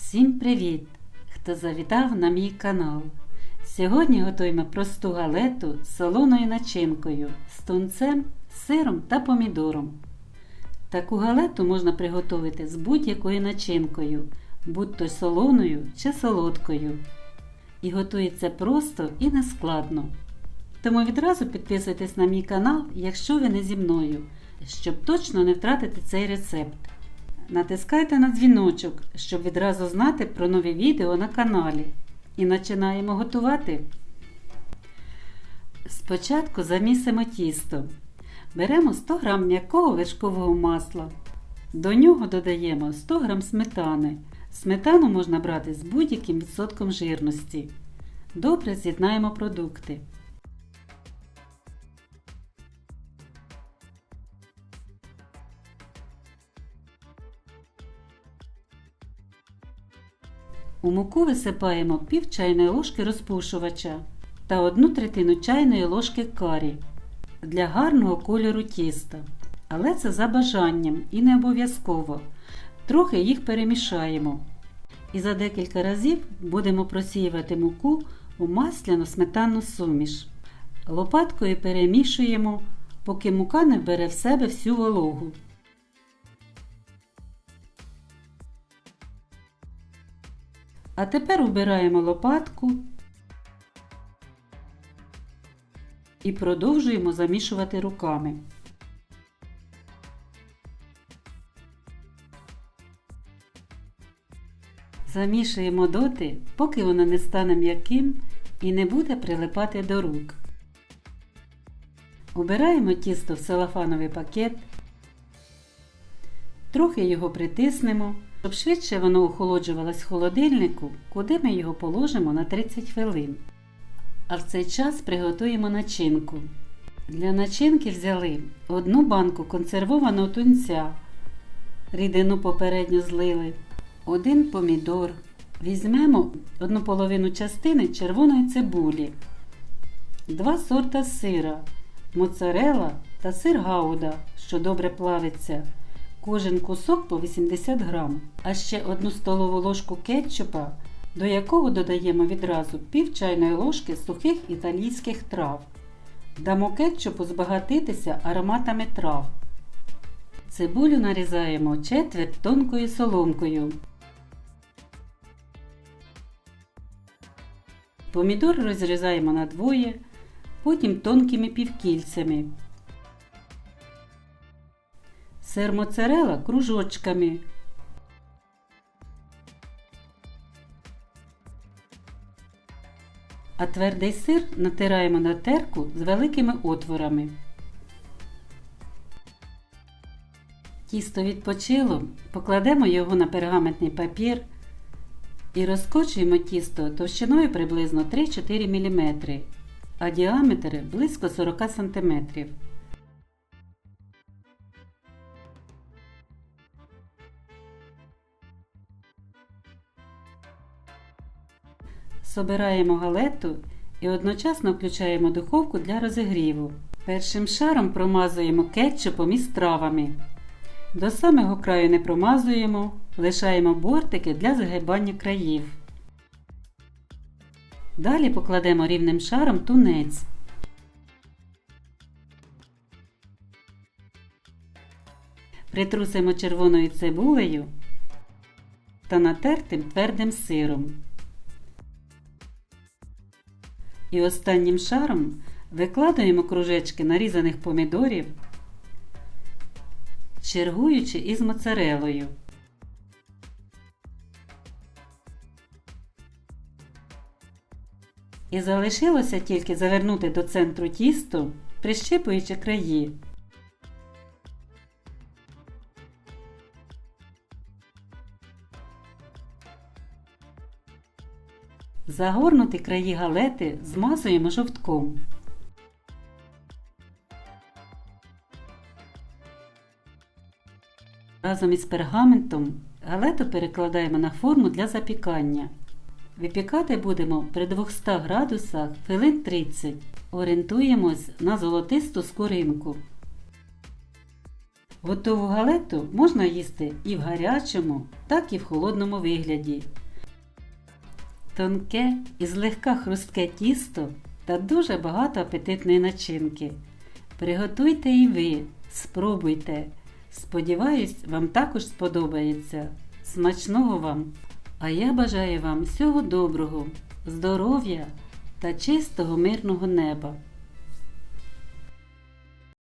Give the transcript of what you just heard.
Всім привіт! Хто завітав на мій канал. Сьогодні готуємо просту галету з солоною начинкою, з тунцем, сиром та помідором. Таку галету можна приготувати з будь-якою начинкою, будь то солоною чи солодкою. І готується просто і нескладно. Тому відразу підписуйтесь на мій канал, якщо ви не зі мною, щоб точно не втратити цей рецепт. Натискайте на дзвіночок, щоб відразу знати про нові відео на каналі. І починаємо готувати. Спочатку замісимо тісто. Беремо 100 г м'якого вершкового масла. До нього додаємо 100 г сметани. Сметану можна брати з будь-яким відсотком жирності. Добре з'єднаємо продукти. У муку висипаємо пів чайної ложки розпушувача та одну третину чайної ложки карі для гарного кольору тіста. Але це за бажанням і не обов'язково. Трохи їх перемішаємо. І за декілька разів будемо просіювати муку у масляну сметанну суміш. Лопаткою перемішуємо, поки мука не вбере в себе всю вологу. А тепер убираємо лопатку і продовжуємо замішувати руками. Замішуємо доти, поки воно не стане м'яким і не буде прилипати до рук. Убираємо тісто в целофановий пакет, трохи його притиснемо. Щоб швидше воно охолоджувалось в холодильнику, куди ми його положимо на 30 хвилин. А в цей час приготуємо начинку. Для начинки взяли одну банку консервованого тунця, рідину попередньо злили, один помідор. Візьмемо одну половину частини червоної цибулі, два сорта сира, моцарела та сир гауда, що добре плавиться. Кожен кусок по 80 грам, а ще одну столову ложку кетчупа, до якого додаємо відразу пів чайної ложки сухих італійських трав. Дамо кетчупу збагатитися ароматами трав. Цибулю нарізаємо четверть тонкою соломкою. Помідор розрізаємо на двоє, потім тонкими півкільцями. Сир моцарела кружочками. А твердий сир натираємо на терку з великими отворами. Тісто відпочило, покладемо його на пергаментний папір і розкочуємо тісто товщиною приблизно 3-4 мм, а діаметр близько 40 см. Собираємо галету і одночасно включаємо духовку для розігріву. Першим шаром промазуємо кетчупом із травами. До самого краю не промазуємо, лишаємо бортики для загибання країв. Далі покладемо рівним шаром тунець. Притрусимо червоною цибулею та натертим твердим сиром. І останнім шаром викладаємо кружечки нарізаних помідорів, чергуючи із моцарелою. І залишилося тільки завернути до центру тісто, прищипуючи краї. Загорнуті краї галети змазуємо жовтком. Разом із пергаментом галету перекладаємо на форму для запікання. Випікати будемо при 200 градусах хвилин 30. Орієнтуємось на золотисту скоринку. Готову галету можна їсти і в гарячому, так і в холодному вигляді. Тонке і злегка хрустке тісто та дуже багато апетитної начинки. Приготуйте і ви, спробуйте. Сподіваюсь, вам також сподобається. Смачного вам! А я бажаю вам всього доброго, здоров'я та чистого мирного неба.